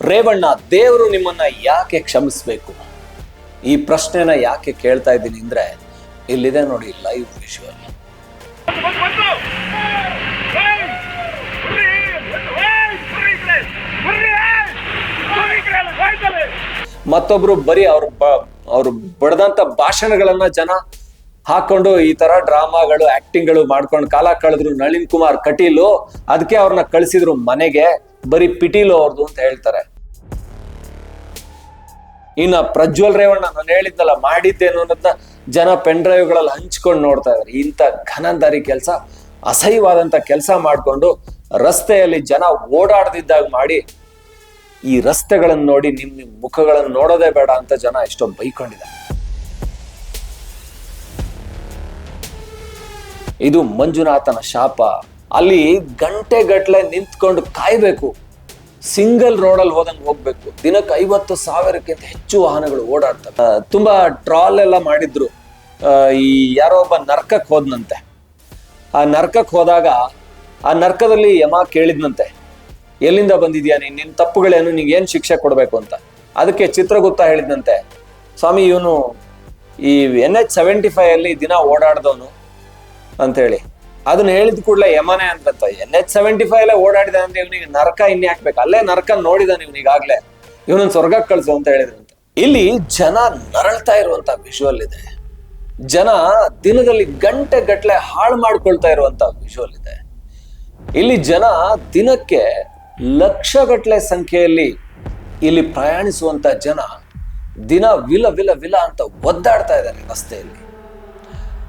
ರೇವಣ್ಣ, ದೇವರು ನಿಮ್ಮನ್ನ ಯಾಕೆ ಕ್ಷಮಿಸ್ಬೇಕು? ಈ ಪ್ರಶ್ನೆನ ಯಾಕೆ ಕೇಳ್ತಾ ಇದ್ದೀನಿ ಅಂದ್ರೆ, ಇಲ್ಲಿದೆ ನೋಡಿ ಲೈವ್ ವಿಶ್ವಲ್ ಮತ್ತೊಬ್ರು ಬರೀ ಅವ್ರ ಅವ್ರು ಬಡದಂತ ಭಾಷಣಗಳನ್ನ ಜನ ಹಾಕೊಂಡು ಈ ತರ ಡ್ರಾಮಾಗಳು ಆಕ್ಟಿಂಗ್ಗಳು ಮಾಡ್ಕೊಂಡು ಕಾಲ ಕಳೆದ್ರು ನಳಿನ್ ಕುಮಾರ್ ಕಟೀಲು ಅದಕ್ಕೆ ಅವ್ರನ್ನ ಕಳಿಸಿದ್ರು ಮನೆಗೆ. ಬರೀ ಪಿಟೀಲು ಅವ್ರದ್ದು ಅಂತ ಹೇಳ್ತಾರೆ. ಇನ್ನ ಪ್ರಜ್ವಲ್ ರೇವಣ್ಣ ನಾನು ಹೇಳಿದ್ನಲ್ಲ, ಮಾಡಿದ್ದೇನು ಅನ್ನೋದನ್ನ ಜನ ಪೆನ್ ಡ್ರೈವ್ಗಳಲ್ಲಿ ಹಂಚ್ಕೊಂಡು ನೋಡ್ತಾ ಇದ್ದಾರೆ ಇಂಥ ಘನಂದಾರಿ ಕೆಲಸ ಅಸಹ್ಯವಾದಂತ ಕೆಲಸ ಮಾಡಿಕೊಂಡು ರಸ್ತೆಯಲ್ಲಿ ಜನ ಓಡಾಡದಿದ್ದಾಗ ಮಾಡಿ ಈ ರಸ್ತೆಗಳನ್ನು ನೋಡಿ ನಿಮ್ ನಿಮ್ ಮುಖಗಳನ್ನು ನೋಡೋದೇ ಬೇಡ ಅಂತ ಜನ ಎಷ್ಟೊಂದು ಬೈಕೊಂಡಿದ್ದಾರೆ. ಇದು ಮಂಜುನಾಥನ ಶಾಪ. ಅಲ್ಲಿ ಗಂಟೆ ಗಟ್ಲೆ ನಿಂತ್ಕೊಂಡು ಕಾಯ್ಬೇಕು. ಸಿಂಗಲ್ ರೋಡಲ್ಲಿ ಹೋದಂಗೆ ಹೋಗ್ಬೇಕು. ದಿನಕ್ಕೆ ಐವತ್ತು ಸಾವಿರಕ್ಕಿಂತ ಹೆಚ್ಚು ವಾಹನಗಳು ಓಡಾಡ್ತವೆ. ತುಂಬಾ ಟ್ರಾಲ್ ಎಲ್ಲ ಮಾಡಿದ್ರು. ಈ ಯಾರೋ ಒಬ್ಬ ನರ್ಕಕ್ಕೆ ಹೋದ್ನಂತೆ. ಆ ನರ್ಕಕ್ಕೆ ಹೋದಾಗ ಆ ನರ್ಕದಲ್ಲಿ ಯಮ ಕೇಳಿದ್ನಂತೆ. ಎಲ್ಲಿಂದ ಬಂದಿದ್ಯಾ ನೀನು? ನಿನ್ನ ತಪ್ಪುಗಳೇನು? ನಿಂಗೆ ಏನು ಶಿಕ್ಷೆ ಕೊಡಬೇಕು ಅಂತ. ಅದಕ್ಕೆ ಚಿತ್ರಗುಪ್ತ ಹೇಳಿದ್ನಂತೆ. ಸ್ವಾಮಿ, ಇವನು ಈ ಎನ್ ಎಚ್ ಸೆವೆಂಟಿ ಫೈವ್ ಅಲ್ಲಿ ದಿನ ಓಡಾಡ್ದವನು ಅಂತೇಳಿ. ಅದನ್ನ ಹೇಳಿದ ಕೂಡಲೇ ಯಮನೆ ಅಂತ ಎನ್ ಎಚ್ ಸೆವೆಂಟಿ ಫೈವ್ ಅಲ್ಲೇ ಓಡಾಡಿದ ಅಂದ್ರೆ ಇವನಿಗೆ ನರಕ ಇನ್ನೇ ಹಾಕ್ಬೇಕು. ಅಲ್ಲೇ ನರಕ ನೋಡಿದಾನೆ ಇವನಿಗಾಗ್ಲೇ ಇವನನ್ನ ಸ್ವರ್ಗಕ್ಕೆ ಕಳ್ಸು ಅಂತ ಹೇಳಿದ್ರಂತೆ ಇಲ್ಲಿ ಜನ ನರಳ್ತಾ ಇರುವಂತ ವಿಜುವಲ್ ಇದೆ. ಜನ ದಿನದಲ್ಲಿ ಗಂಟೆ ಗಟ್ಟಲೆ ಹಾಳು ಮಾಡ್ಕೊಳ್ತಾ ಇರುವಂತ ವಿಜುವಲ್ ಇದೆ. ಇಲ್ಲಿ ಜನ ದಿನಕ್ಕೆ ಲಕ್ಷ ಗಟ್ಟಲೆ ಸಂಖ್ಯೆಯಲ್ಲಿ ಇಲ್ಲಿ ಪ್ರಯಾಣಿಸುವಂತ ಜನ ದಿನ ವಿಲ ವಿಲ ವಿಲ ಅಂತ ಒದ್ದಾಡ್ತಾ ಇದ್ದಾರೆ ರಸ್ತೆಯಲ್ಲಿ.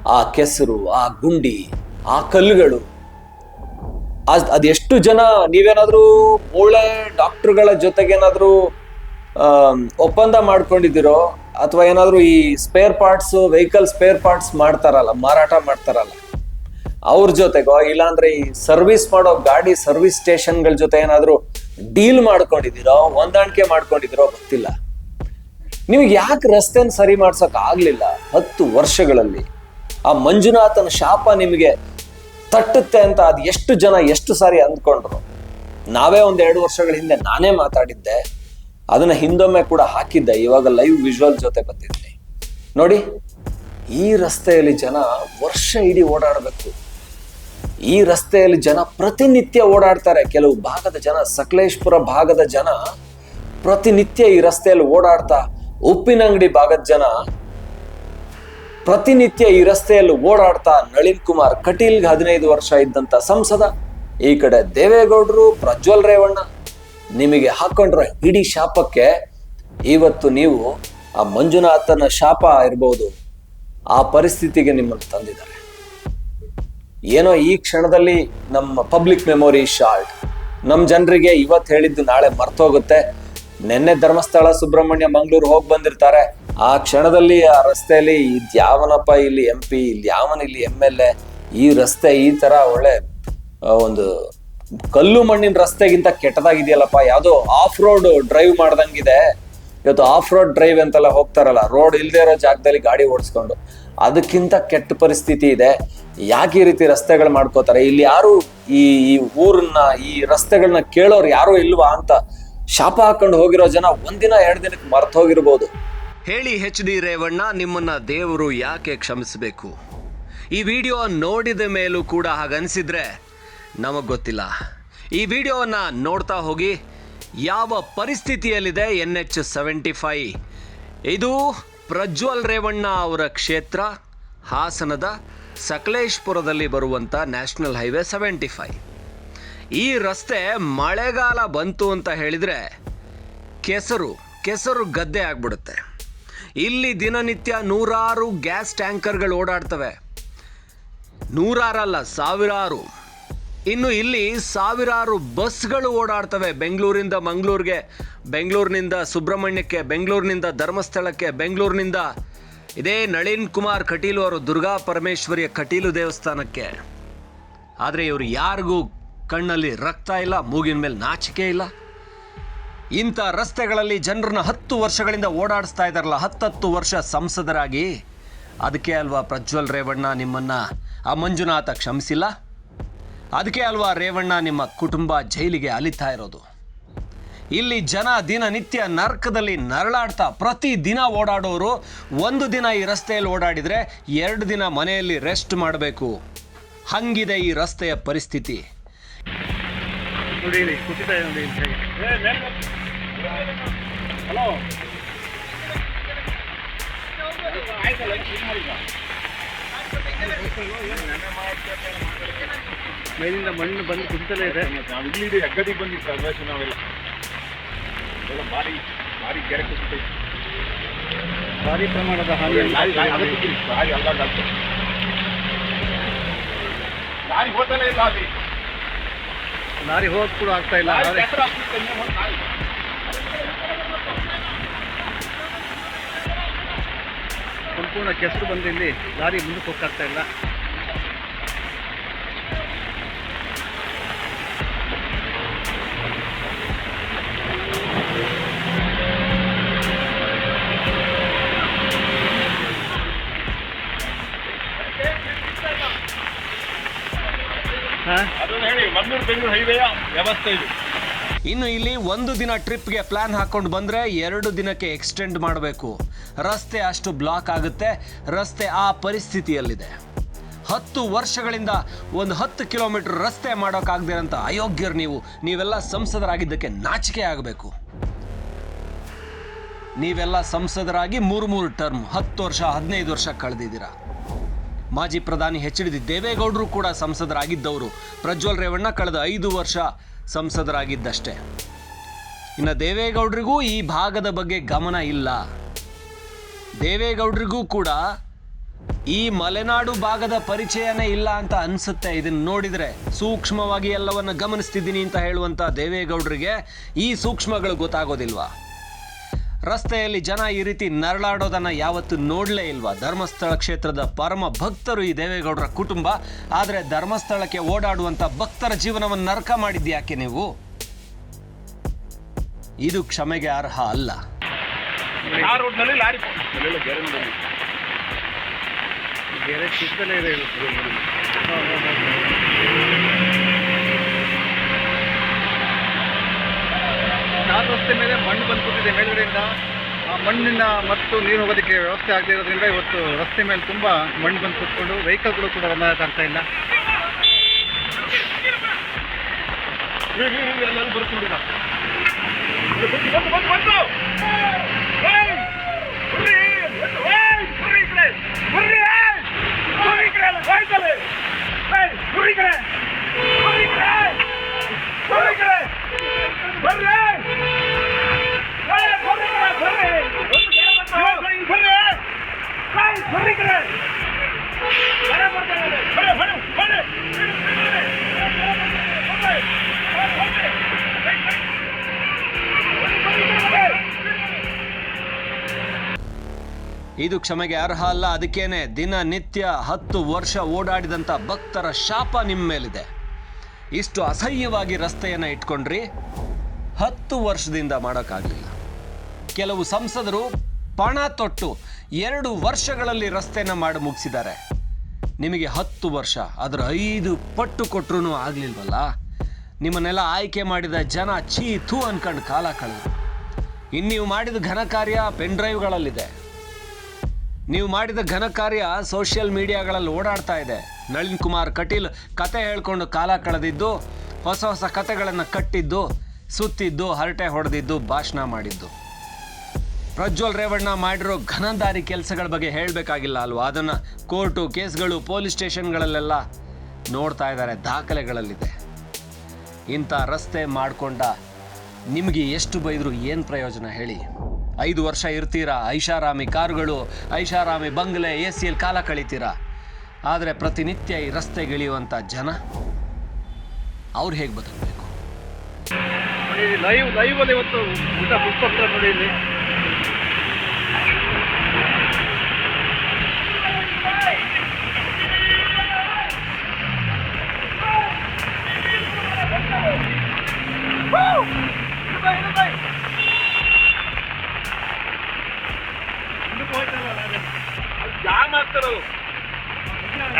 ಆ ಕೆಸರು, ಆ ಗುಂಡಿ ಆ ಕಲ್ಲುಗಳು. ಅದ್- ಅದೆಷ್ಟು ಜನ ನೀವೇನಾದ್ರೂ ಮೂಳೆ ಡಾಕ್ಟರ್ಗಳ ಜೊತೆಗೇನಾದ್ರೂ ಒಪ್ಪಂದ ಮಾಡ್ಕೊಂಡಿದ್ದೀರೋ, ಅಥವಾ ಏನಾದರೂ ಈ spare parts, vehicle spare parts ಮಾಡ್ತಾರಲ್ಲ, ಮಾರಾಟ ಮಾಡ್ತಾರಲ್ಲ, ಅವ್ರ ಜೊತೆಗೋ, ಇಲ್ಲಾಂದ್ರೆ ಈ ಸರ್ವಿಸ್ ಮಾಡೋ ಗಾಡಿ ಸರ್ವಿಸ್ ಸ್ಟೇಷನ್ಗಳ ಜೊತೆ ಏನಾದರೂ ಡೀಲ್ ಮಾಡ್ಕೊಂಡಿದ್ದೀರೋ, ಹೊಂದಾಣಿಕೆ ಮಾಡ್ಕೊಂಡಿದ್ದೀರೋ ಗೊತ್ತಿಲ್ಲ. ನಿಮಗೆ ಯಾಕೆ ರಸ್ತೆನ ಸರಿ ಮಾಡ್ಸಕ್ ಆಗಲಿಲ್ಲ ಹತ್ತು ವರ್ಷಗಳಲ್ಲಿ? ಆ ಮಂಜುನಾಥನ ಶಾಪ ನಿಮಗೆ ತಟ್ಟುತ್ತೆ ಅಂತ ಅದು ಎಷ್ಟು ಜನ ಎಷ್ಟು ಸಾರಿ ಅಂದ್ಕೊಂಡ್ರು. ನಾವೇ ಒಂದು ಎರಡು ವರ್ಷಗಳ ಹಿಂದೆ ನಾನೇ ಮಾತಾಡಿದ್ದೆ. ಅದನ್ನ ಹಿಂದೊಮ್ಮೆ ಕೂಡ ಹಾಕಿದ್ದೆ. ಇವಾಗ ಲೈವ್ ವಿಜುವಲ್ ಜೊತೆ ಬಂದಿದ್ದೀನಿ. ನೋಡಿ, ಈ ರಸ್ತೆಯಲ್ಲಿ ಜನ ವರ್ಷ ಇಡೀ ಓಡಾಡಬೇಕು. ಈ ರಸ್ತೆಯಲ್ಲಿ ಜನ ಪ್ರತಿನಿತ್ಯ ಓಡಾಡ್ತಾರೆ. ಕೆಲವು ಭಾಗದ ಜನ, ಸಕಲೇಶ್ಪುರ ಭಾಗದ ಜನ ಪ್ರತಿನಿತ್ಯ ಈ ರಸ್ತೆಯಲ್ಲಿ ಓಡಾಡ್ತಾ, ಉಪ್ಪಿನಂಗಡಿ ಭಾಗದ ಜನ ಪ್ರತಿನಿತ್ಯ ಈ ರಸ್ತೆಯಲ್ಲಿ ಓಡಾಡ್ತಾ ನಳಿನ್ ಕುಮಾರ್ ಕಟೀಲ್ಗೆ ಹದಿನೈದು ವರ್ಷ ಇದ್ದಂತ ಸಂಸದ, ಈ ಕಡೆ ದೇವೇಗೌಡರು, ಪ್ರಜ್ವಲ್ ರೇವಣ್ಣ, ನಿಮಗೆ ಹಾಕೊಂಡ್ರ ಇಡೀ ಶಾಪಕ್ಕೆ ಇವತ್ತು ನೀವು ಆ ಮಂಜುನಾಥನ ಶಾಪ ಇರ್ಬೋದು. ಆ ಪರಿಸ್ಥಿತಿಗೆ ನಿಮ್ಮನ್ನು ತಂದಿದ್ದಾರೆ. ಏನೋ ಈ ಕ್ಷಣದಲ್ಲಿ ನಮ್ಮ ಪಬ್ಲಿಕ್ ಮೆಮೊರಿ ಶಾರ್ಟ್. ನಮ್ಮ ಜನರಿಗೆ ಇವತ್ತು ಹೇಳಿದ್ದು ನಾಳೆ ಮರ್ತೋಗುತ್ತೆ. ನಿನ್ನೆ ಧರ್ಮಸ್ಥಳ, ಸುಬ್ರಹ್ಮಣ್ಯ, ಮಂಗಳೂರು ಹೋಗಿ ಬಂದಿರ್ತಾರೆ. ಆ ಕ್ಷಣದಲ್ಲಿ ಆ ರಸ್ತೆಯಲ್ಲಿ ಇದ್ಯಾವನಪ್ಪ ಇಲ್ಲಿ ಎಂ ಪಿ ಇಲ್ಲಿ ಯಾವನ, ಇಲ್ಲಿ ಎಂ ಎಲ್ ಎ ಈ ರಸ್ತೆ ಈ ತರ ಒಳ್ಳೆ ಒಂದು ಕಲ್ಲು ಮಣ್ಣಿನ ರಸ್ತೆಗಿಂತ ಕೆಟ್ಟದಾಗಿದೆಯಲ್ಲಪ್ಪ. ಯಾವುದೋ ಆಫ್ ರೋಡ್ ಡ್ರೈವ್ ಮಾಡ್ದಂಗಿದೆ. ಇವತ್ತು ಆಫ್ ರೋಡ್ ಡ್ರೈವ್ ಅಂತೆಲ್ಲ ಹೋಗ್ತಾರಲ್ಲ ರೋಡ್ ಇಲ್ಲದೆ ಇರೋ ಜಾಗದಲ್ಲಿ ಗಾಡಿ ಓಡಿಸ್ಕೊಂಡು. ಅದಕ್ಕಿಂತ ಕೆಟ್ಟ ಪರಿಸ್ಥಿತಿ ಇದೆ. ಯಾಕೆ ಈ ರೀತಿ ರಸ್ತೆಗಳು ಮಾಡ್ಕೋತಾರೆ? ಇಲ್ಲಿ ಯಾರು ಈ ಈ ಊರನ್ನ, ಈ ರಸ್ತೆಗಳನ್ನ ಕೇಳೋರು ಯಾರು ಇಲ್ವಾ ಅಂತ ಶಾಪ ಹಾಕೊಂಡು ಹೋಗಿರೋ ಜನ ಒಂದಿನ, ಎರಡು ದಿನಕ್ಕೆ ಮರ್ತು ಹೋಗಿರ್ಬೋದು. ಹೇಳಿ ಹೆಚ್ ಡಿ ರೇವಣ್ಣ, ನಿಮ್ಮನ್ನ ದೇವರು ಯಾಕೆ ಕ್ಷಮಿಸಬೇಕು? ಈ ವಿಡಿಯೋ ನೋಡಿದ ಮೇಲೂ ಕೂಡ ಹಾಗನ್ಸಿದ್ರೆ ನಮಗೆ ಗೊತ್ತಿಲ್ಲ. ಈ ವಿಡಿಯೋವನ್ನ ನೋಡ್ತಾ ಹೋಗಿ, ಯಾವ ಪರಿಸ್ಥಿತಿಯಲ್ಲಿದೆ ಎನ್ ಎಚ್ ಸೆವೆಂಟಿ ಫೈ ಇದು ಪ್ರಜ್ವಲ್ ರೇವಣ್ಣ ಅವರ ಕ್ಷೇತ್ರ, ಹಾಸನದ ಸಕಲೇಶ್ಪುರದಲ್ಲಿ ಬರುವಂಥ ನ್ಯಾಷನಲ್ ಹೈವೇ ಸೆವೆಂಟಿ ಫೈ ಈ ರಸ್ತೆ ಮಳೆಗಾಲ ಬಂತು ಅಂತ ಹೇಳಿದರೆ ಕೆಸರು ಕೆಸರು ಗದ್ದೆ ಆಗ್ಬಿಡುತ್ತೆ. ಇಲ್ಲಿ ದಿನನಿತ್ಯ ನೂರಾರು ಗ್ಯಾಸ್ ಟ್ಯಾಂಕರ್ಗಳು ಓಡಾಡ್ತವೆ. ನೂರಾರಲ್ಲ, ಸಾವಿರಾರು. ಇನ್ನು ಇಲ್ಲಿ ಸಾವಿರಾರು ಬಸ್ಗಳು ಓಡಾಡ್ತವೆ ಬೆಂಗಳೂರಿಂದ ಮಂಗಳೂರಿಗೆ, ಬೆಂಗಳೂರಿನಿಂದ ಸುಬ್ರಹ್ಮಣ್ಯಕ್ಕೆ, ಬೆಂಗಳೂರಿನಿಂದ ಧರ್ಮಸ್ಥಳಕ್ಕೆ, ಬೆಂಗಳೂರಿನಿಂದ ಇದೇ ನಳಿನ್ ಕುಮಾರ್ ಕಟೀಲು ಅವರು ದುರ್ಗಾ ಪರಮೇಶ್ವರಿಯ ಕಟೀಲು ದೇವಸ್ಥಾನಕ್ಕೆ. ಆದರೆ ಇವರು ಯಾರಿಗೂ ಕಣ್ಣಲ್ಲಿ ರಕ್ತ ಇಲ್ಲ, ಮೂಗಿನ ಮೇಲೆ ನಾಚಿಕೆ ಇಲ್ಲ. ಇಂಥ ರಸ್ತೆಗಳಲ್ಲಿ ಜನರನ್ನ ಹತ್ತು ವರ್ಷಗಳಿಂದ ಓಡಾಡಿಸ್ತಾ ಇದ್ದಾರಲ್ಲ, ಹತ್ತತ್ತು ವರ್ಷ ಸಂಸದರಾಗಿ. ಅದಕ್ಕೆ ಅಲ್ವಾ ಪ್ರಜ್ವಲ್ ರೇವಣ್ಣ ನಿಮ್ಮನ್ನ ಆ ಮಂಜುನಾಥ ಕ್ಷಮಿಸಿಲ್ಲ? ಅದಕ್ಕೆ ಅಲ್ವಾ ರೇವಣ್ಣ ನಿಮ್ಮ ಕುಟುಂಬ ಜೈಲಿಗೆ ಅಲಿತಾ ಇರೋದು? ಇಲ್ಲಿ ಜನ ದಿನನಿತ್ಯ ನರಕದಲ್ಲಿ ನರಳಾಡ್ತಾ ಪ್ರತಿ ದಿನ ಓಡಾಡೋರು ಒಂದು ದಿನ ಈ ರಸ್ತೆಯಲ್ಲಿ ಓಡಾಡಿದರೆ ಎರಡು ದಿನ ಮನೆಯಲ್ಲಿ ರೆಸ್ಟ್ ಮಾಡಬೇಕು. ಹಂಗಿದೆ ಈ ರಸ್ತೆಯ ಪರಿಸ್ಥಿತಿ. ನೋಡಿ ಇಲ್ಲಿ ಕುಸಿತ ಇದೆ ನೋಡಿ ಇಲ್ಲಿ ಹೇಗೆ. ಹಲೋ ಮೇಲಿಂದ ಮಣ್ಣು ಬಂದು ಕುಸಿತಲೇ ಇದೆ. ಇಲ್ಲಿ ಅಗ್ಗದಿಗೆ ಬಂದಿತ್ತು ಅನ್ವೇಷಣೆ ನಾವೆಲ್ಲ ಎಲ್ಲ ಭಾರಿ ಭಾರಿ ಕೆರೆ ಕುಸಿತ ಭಾರಿ ಪ್ರಮಾಣದ ಹಾನಿ ಲಾರಿ ಅಲ್ಲ ಲಾರಿ ಹೋಗ್ತಾನೆ ಇಲ್ಲ ಅಲ್ಲಿ. ಲಾರಿ ಹೋಗ್ ಕೂಡ ಆಗ್ತಾ ಇಲ್ಲ. ಸಂಪೂರ್ಣ ಕೆಸರು ಬಂದು ಇಲ್ಲಿ ಲಾರಿ ಮುಂದಕ್ಕೆ ಹೋಗ್ತಾ ಇಲ್ಲ ಅದನ್ನ ಹೇಳಿ ಬೆಂಗಳೂರು ಹೈವೇಯ ವ್ಯವಸ್ಥೆ ಇದು. ಇನ್ನು ಇಲ್ಲಿ ಒಂದು ದಿನ ಟ್ರಿಪ್ಗೆ ಪ್ಲಾನ್ ಹಾಕೊಂಡು ಬಂದರೆ ಎರಡು ದಿನಕ್ಕೆ ಎಕ್ಸ್ಟೆಂಡ್ ಮಾಡಬೇಕು. ರಸ್ತೆ ಅಷ್ಟು ಬ್ಲಾಕ್ ಆಗುತ್ತೆ. ರಸ್ತೆ ಆ ಪರಿಸ್ಥಿತಿಯಲ್ಲಿದೆ. ಹತ್ತು ವರ್ಷಗಳಿಂದ ಒಂದು ಹತ್ತು ಕಿಲೋಮೀಟರ್ ರಸ್ತೆ ಮಾಡೋಕ್ಕಾಗದಿರಂತ ಅಯೋಗ್ಯರು ನೀವು. ನೀವೆಲ್ಲ ಸಂಸದರಾಗಿದ್ದಕ್ಕೆ ನಾಚಿಕೆ ಆಗಬೇಕು. ನೀವೆಲ್ಲ ಸಂಸದರಾಗಿ ಮೂರು ಮೂರು ಟರ್ಮ್ ಹತ್ತು ವರ್ಷ ಹದಿನೈದು ವರ್ಷ ಕಳೆದಿದ್ದೀರಾ. ಮಾಜಿ ಪ್ರಧಾನಿ ಎಚ್ ಡಿ ದೇವೇಗೌಡರು ಕೂಡ ಸಂಸದರಾಗಿದ್ದವರು. ಪ್ರಜ್ವಲ್ ರೇವಣ್ಣ ಕಳೆದ ಐದು ವರ್ಷ ಸಂಸದರಾಗಿದ್ದಷ್ಟೇ. ಇನ್ನು ದೇವೇಗೌಡರಿಗೂ ಈ ಭಾಗದ ಬಗ್ಗೆ ಗಮನ ಇಲ್ಲ. ದೇವೇಗೌಡರಿಗೂ ಕೂಡ ಈ ಮಲೆನಾಡು ಭಾಗದ ಪರಿಚಯನೇ ಇಲ್ಲ ಅಂತ ಅನಿಸುತ್ತೆ. ಇದನ್ನು ನೋಡಿದರೆ ಸೂಕ್ಷ್ಮವಾಗಿ ಎಲ್ಲವನ್ನು ಗಮನಿಸ್ತಿದ್ದೀನಿ ಅಂತ ಹೇಳುವಂಥ ದೇವೇಗೌಡರಿಗೆ ಈ ಸೂಕ್ಷ್ಮಗಳು ಗೊತ್ತಾಗೋದಿಲ್ವಾ? ರಸ್ತೆಯಲ್ಲಿ ಜನ ಈ ರೀತಿ ನರಳಾಡೋದನ್ನು ಯಾವತ್ತು ನೋಡಲೇ ಇಲ್ವಾ? ಧರ್ಮಸ್ಥಳ ಕ್ಷೇತ್ರದ ಪರಮ ಭಕ್ತರು ಈ ದೇವೇಗೌಡರ ಕುಟುಂಬ. ಆದರೆ ಧರ್ಮಸ್ಥಳಕ್ಕೆ ಓಡಾಡುವಂಥ ಭಕ್ತರ ಜೀವನವನ್ನು ನರಕ ಮಾಡಿದ್ಯಾಕೆ ನೀವು? ಇದು ಕ್ಷಮೆಗೆ ಅರ್ಹ ಅಲ್ಲ. ಲಾರಿ ಅಲ್ಲೆಲ್ಲ ಗೆರೆ ನೋಡಿ ಬೇರೆ ಕುಸಿತಲೇ ಇದೆ ಇದು. ಹಾಂ, ಹಾಂ, ಹಾಂ. ನಾಲ್ಕು ರಸ್ತೆ ಮೇಲೆ ಮಣ್ಣು ಬಂದು ಕೂತಿದೆ ಮೇಲ್ಗಡೆಯಿಂದ. ಆ ಮಣ್ಣಿನ ಮತ್ತು ನೀರು ಹೋಗೋದಕ್ಕೆ ವ್ಯವಸ್ಥೆ ಆಗದೆ ಇರೋದ್ರಿಂದ ಇವತ್ತು ರಸ್ತೆ ಮೇಲೆ ತುಂಬ ಮಣ್ಣು ಬಂದು ಕೂತ್ಕೊಂಡು ವೆಹಿಕಲ್ಗಳು ಕೂಡ ಬಂದ ಆಗ್ತಾ ಇಲ್ಲ. ಎಲ್ಲರೂ ಇದು ಕ್ಷಮೆಗೆ ಅರ್ಹ ಅಲ್ಲ. ಅದಕ್ಕೇನೆ ದಿನನಿತ್ಯ ಹತ್ತು ವರ್ಷ ಓಡಾಡಿದಂಥ ಭಕ್ತರ ಶಾಪ ನಿಮ್ಮ ಮೇಲಿದೆ. ಇಷ್ಟು ಅಸಹ್ಯವಾಗಿ ರಸ್ತೆಯನ್ನು ಇಟ್ಕೊಂಡ್ರಿ. ಹತ್ತು ವರ್ಷದಿಂದ ಮಾಡೋಕ್ಕಾಗಲಿಲ್ಲ. ಕೆಲವು ಸಂಸದರು ಪಣ ತೊಟ್ಟು ಎರಡು ವರ್ಷಗಳಲ್ಲಿ ರಸ್ತೆನ ಮಾಡಿ ಮುಗಿಸಿದ್ದಾರೆ. ನಿಮಗೆ ಹತ್ತು ವರ್ಷ, ಅದರ ಐದು ಪಟ್ಟು ಕೊಟ್ಟರು ಆಗಲಿಲ್ವಲ್ಲ? ನಿಮ್ಮನ್ನೆಲ್ಲ ಆಯ್ಕೆ ಮಾಡಿದ ಜನ ಛೀ ಥೂ ಅನ್ಕೊಂಡು ಕಾಲ ಇನ್ನು ನೀವು ಮಾಡಿದ ಘನ ಕಾರ್ಯ ಪೆನ್ ಡ್ರೈವ್ಗಳಲ್ಲಿದೆ. ನೀವು ಮಾಡಿದ ಘನ ಕಾರ್ಯ ಸೋಷಿಯಲ್ ಮೀಡಿಯಾಗಳಲ್ಲಿ ಓಡಾಡ್ತಾ ಇದೆ. ನಳಿನ್ ಕುಮಾರ್ ಕಟೀಲ್ ಕತೆ ಹೇಳ್ಕೊಂಡು ಕಾಲ ಕಳೆದಿದ್ದು, ಹೊಸ ಹೊಸ ಕತೆಗಳನ್ನು ಕಟ್ಟಿದ್ದು, ಸುತ್ತಿದ್ದು, ಹರಟೆ ಹೊಡೆದಿದ್ದು, ಭಾಷಣ ಮಾಡಿದ್ದು. ಪ್ರಜ್ವಲ್ ರೇವಣ್ಣ ಮಾಡಿರೋ ಘನದಾರಿ ಕೆಲಸಗಳ ಬಗ್ಗೆ ಹೇಳಬೇಕಾಗಿಲ್ಲ ಅಲ್ವಾ? ಅದನ್ನು ಕೋರ್ಟು, ಕೇಸ್ಗಳು, ಪೊಲೀಸ್ ಸ್ಟೇಷನ್ಗಳಲ್ಲೆಲ್ಲ ನೋಡ್ತಾ ಇದ್ದಾರೆ, ದಾಖಲೆಗಳಲ್ಲಿದೆ. ಇಂಥ ರಸ್ತೆ ಮಾಡಿಕೊಂಡ ನಿಮಗೆ ಎಷ್ಟು ಬೈದರೂ ಏನು ಪ್ರಯೋಜನ ಹೇಳಿ? ಐದು ವರ್ಷ ಇರ್ತೀರಾ? ಐಷಾರಾಮಿ ಕಾರುಗಳು, ಐಷಾರಾಮಿ ಬಂಗ್ಲೆ, ಎ ಸಿಯಲ್ಲಿ ಕಾಲ ಕಳೀತೀರಾ? ಆದರೆ ಪ್ರತಿನಿತ್ಯ ಈ ರಸ್ತೆಗಿಳಿಯುವಂಥ ಜನ, ಅವ್ರು ಹೇಗೆ ಬದುಕಬೇಕು? ಲೈವ್ ಅಲ್ಲಿ ಇವತ್ತು ಊಟ ಪುಷ್ಪತ್ರ ನೋಡಿ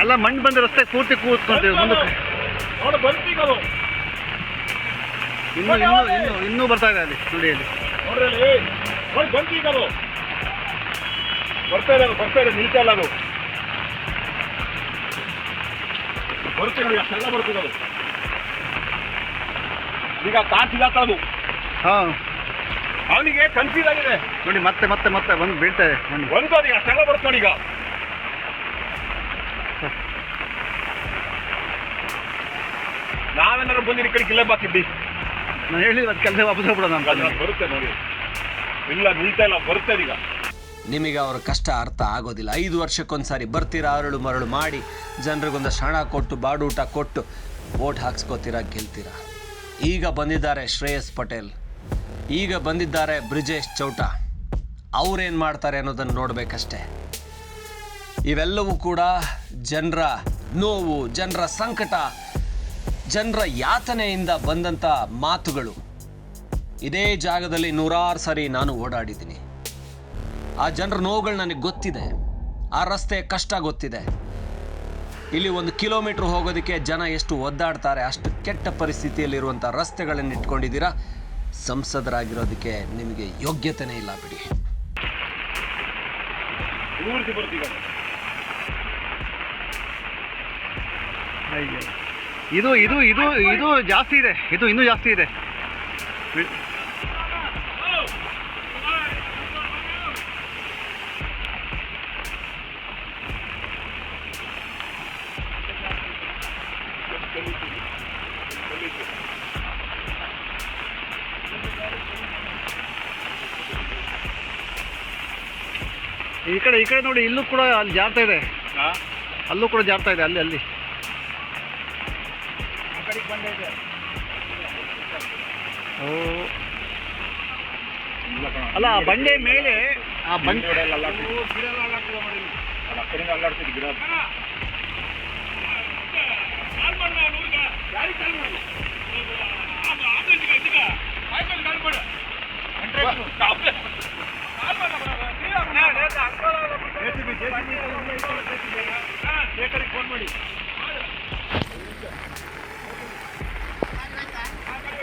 ಎಲ್ಲ ಮಣ್ಣು ಬಂದ ರಸ್ತೆ ಪೂರ್ತಿ ಕೂತ್ಕೊಂತೀವಿ ಮುಂದಕ್ಕೆ. ಅದು ಇನ್ನು ಇನ್ನು ಇನ್ನು ಇನ್ನೂ ಬರ್ತಾ ಇದೆ ಅಲ್ಲಿ ನೋಡಿ ಅಲ್ಲಿ ನೋಡ್ರಿ ನೋಡಿ ಬಂತು ಅದು ಬರ್ತಾ ಇದೆ ಅದು ಬರ್ತಾ ಇದೆ ನಿಲ್ತಾ ಇಲ್ಲ ಅದು. ಬರುತ್ತೆ ನೋಡಿ ಅಷ್ಟೆಲ್ಲ ಬರ್ತದೆ ಅದು. ಈಗ ಕಾರ್ ಸಿಗಾಕೊಳ್ಳೋದು ಹಾಂ. ಅವನಿಗೆ ಕನ್ಫ್ಯೂಸ್ ಆಗಿದೆ. ನೋಡಿ ಮತ್ತೆ ಮತ್ತೆ ಮತ್ತೆ ಬಂದು ಬೀಳ್ತಾ ಇದೆ ಒಂದು ಅದು ಅಷ್ಟೆಲ್ಲ ಬರುತ್ತೆ ನೋಡಿ ಈಗ. ನಾವೇನಾದ್ರು ಬಂದಿರಿ ಕಡೆ ಕಿಲ್ಲ ಬಾಕಿದ್ದಿ ನಾನು ಹೇಳಿ ಅದು ಕೆಲಸ ವಾಪಸ್ ಹೋಗ್ಬಿಡೋಣ ಅದು ಬರುತ್ತೆ ನೋಡಿ. ಇಲ್ಲ ನಿಲ್ತಾ ಇಲ್ಲ ಬರುತ್ತೆ ಈಗ. ನಿಮಗೆ ಅವರ ಕಷ್ಟ ಅರ್ಥ ಆಗೋದಿಲ್ಲ. ಐದು ವರ್ಷಕ್ಕೊಂದ್ಸಾರಿ ಬರ್ತೀರಾ ಅರಳು ಮರಳು ಮಾಡಿ ಜನರಿಗೊಂದಷ್ಟು ಹಣ ಕೊಟ್ಟು ಬಾಡೂಟ ಕೊಟ್ಟು ವೋಟ್ ಹಾಕ್ಸ್ಕೋತೀರಾ ಗೆಲ್ತೀರಾ? ಈಗ ಬಂದಿದ್ದಾರೆ ಶ್ರೇಯಸ್ ಪಟೇಲ್. ಈಗ ಬಂದಿದ್ದಾರೆ ಬ್ರಿಜೇಶ್ ಚೌಟ. ಅವ್ರೇನು ಮಾಡ್ತಾರೆ ಅನ್ನೋದನ್ನು ನೋಡ್ಬೇಕಷ್ಟೇ. ಇವೆಲ್ಲವೂ ಕೂಡ ಜನರ ನೋವು ಜನರ ಸಂಕಟ ಜನರ ಯಾತನೆಯಿಂದ ಬಂದಂಥ ಮಾತುಗಳು. ಇದೇ ಜಾಗದಲ್ಲಿ ನೂರಾರು ಸಾರಿ ನಾನು ಓಡಾಡಿದ್ದೀನಿ. ಆ ಜನರ ನೋವುಗಳು ನನಗೆ ಗೊತ್ತಿದೆ. ಆ ರಸ್ತೆ ಕಷ್ಟ ಗೊತ್ತಿದೆ. ಇಲ್ಲಿ ಒಂದು ಕಿಲೋಮೀಟ್ರ್ ಹೋಗೋದಕ್ಕೆ ಜನ ಎಷ್ಟು ಒದ್ದಾಡ್ತಾರೆ, ಅಷ್ಟು ಕೆಟ್ಟ ಪರಿಸ್ಥಿತಿಯಲ್ಲಿರುವಂಥ ರಸ್ತೆಗಳನ್ನು ಇಟ್ಕೊಂಡಿದ್ದೀರಾ? ಸಂಸದರಾಗಿರೋದಕ್ಕೆ ನಿಮಗೆ ಯೋಗ್ಯತೆನೇ ಇಲ್ಲ ಬಿಡಿ. ಬರ್ತೀವಿ. ಇದು ಇದು ಇದು ಇದು ಜಾಸ್ತಿ ಇದೆ. ಇದು ಇನ್ನೂ ಜಾಸ್ತಿ ಇದೆ. ಈ ಕಡೆ ಈ ಕಡೆ ನೋಡಿ ಇಲ್ಲೂ ಕೂಡ ಅಲ್ಲಿ ಜಾರ್ತಾ ಇದೆ? ಅಲ್ಲೂ ಕೂಡ ಜಾರ್ತಾ ಇದೆ ಅಲ್ಲಿ ಅಲ್ಲಿ. ಓ ಬಂದೈತೆ ಓ. ಅಲ್ಲ ಆ ಬಂಡೆ ಮೇಲೆ ಆ ಬಂಡೆ ಬಂಡೆ ಎಲ್ಲ ಅಲ್ಲಾಡ್ತಿದೆ. ಅಲ್ಲ, ಆ ಕಡೆಯಿಂದ ಅಲ್ಲಾಡ್ತಿದೆ ಗಿಡ ಅದು.